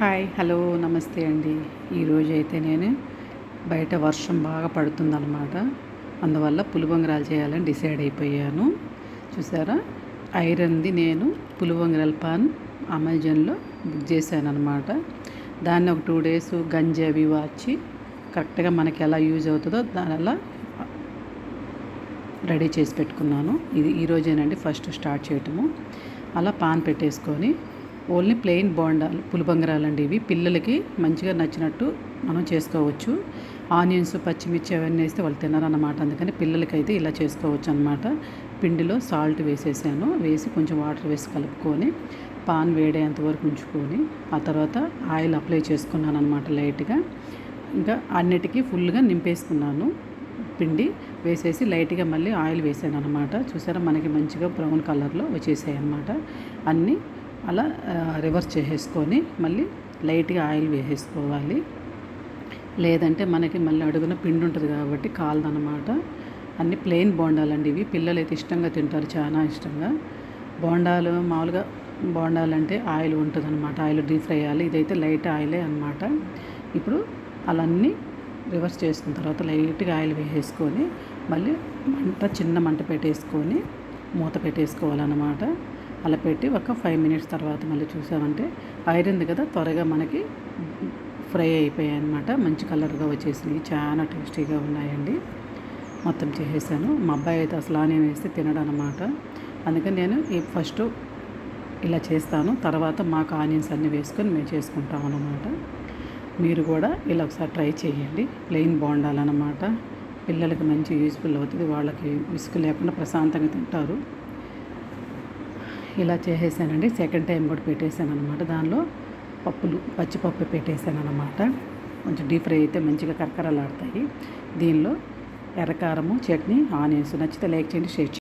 Hi hello నమస్తే అండి. ఈరోజు అయితే నేను బయట వర్షం బాగా పడుతుందన్నమాట. అందువల్ల పులివంగరాలు చేయాలని డిసైడ్ అయిపోయాను. చూసారా? ఐరన్ది నేను పులివంగరాల పాన్ అమెజాన్లో బుక్ చేశాను అనమాట దాన్ని ఒక టూ డేస్ గంజి అవి వాచి కరెక్ట్గా మనకి ఎలా యూజ్ అవుతుందో దాని అలా రెడీ చేసి పెట్టుకున్నాను. ఇది ఈరోజేనండి ఫస్ట్ స్టార్ట్ చేయటము. అలా పాన్ పెట్టేసుకొని ఓన్లీ ప్లెయిన్ బోండాలు పులిబంగరాలండి ఇవి. పిల్లలకి మంచిగా నచ్చినట్టు మనం చేసుకోవచ్చు. ఆనియన్స్ పచ్చిమిర్చి అవన్నీ వేస్తే వాళ్ళు తినరన్నమాట. అందుకని పిల్లలకైతే ఇలా చేసుకోవచ్చు అనమాట పిండిలో సాల్ట్ వేసేసాను. వేసి కొంచెం వాటర్ వేసి కలుపుకొని పాన్ వేడేంత వరకు ఉంచుకొని ఆ తర్వాత ఆయిల్ అప్లై చేసుకున్నాను అనమాట లైట్గా. ఇంకా అన్నిటికీ ఫుల్గా నింపేసుకున్నాను. పిండి వేసేసి లైట్గా మళ్ళీ ఆయిల్ వేసాను అనమాట చూసారా మనకి మంచిగా బ్రౌన్ కలర్లో వచ్చేసాయి అనమాట అన్నీ అలా రివర్స్ చేసేసుకొని మళ్ళీ లైట్గా ఆయిల్ వేసేసుకోవాలి. లేదంటే మనకి మళ్ళీ అడుగున పిండి ఉంటుంది కాబట్టి కాలదనమాట అన్ని ప్లెయిన్ బోండాలండి ఇవి. పిల్లలు అయితే ఇష్టంగా తింటారు చాలా ఇష్టంగా. బోండాలు మామూలుగా బోండాలంటే ఆయిల్ ఉంటుంది అనమాట ఆయిల్ డీప్ ఫ్రై అయ్యాలి ఇదైతే లైట్ ఆయిలే అనమాట ఇప్పుడు అలాన్ని రివర్స్ చేసుకున్న తర్వాత లైట్గా ఆయిల్ వేసేసుకొని మళ్ళీ మంట చిన్న మంట పెట్టేసుకొని మూత పెట్టేసుకోవాలన్నమాట. అలా పెట్టి ఒక ఫైవ్ మినిట్స్ తర్వాత మళ్ళీ చూసామంటే ఐరన్ది కదా త్వరగా మనకి ఫ్రై అయిపోయాయి అనమాట మంచి కలర్గా వచ్చేసినాయి. చాలా టేస్టీగా ఉన్నాయండి. మొత్తం చేసేసాను. మా అబ్బాయి అయితే అసలు ఆనియన్ వేస్తే తినడం అనమాట అందుకని నేను ఈ ఫస్ట్ ఇలా చేస్తాను. తర్వాత మాకు ఆనియన్స్ అన్నీ వేసుకొని మేము చేసుకుంటాం అనమాట మీరు కూడా ఇలా ఒకసారి ట్రై చేయండి. ప్లెయిన్ బాగుండాలన్నమాట. పిల్లలకి మంచి యూస్ఫుల్ అవుతుంది. వాళ్ళకి విసుగు లేకుండా ప్రశాంతంగా తింటారు. ఇలా చేసేసానండి. సెకండ్ టైం కూడా పెట్టేశాను అనమాట దానిలో పప్పులు పచ్చిపప్పు పెట్టేశాను అనమాట కొంచెం డీప్ ఫ్రై అయితే మంచిగా కరకరలాడతాయి. దీనిలో ఎర్రకారము చట్నీ ఆనియన్స్. నచ్చితే లైక్ చేయండి షేర్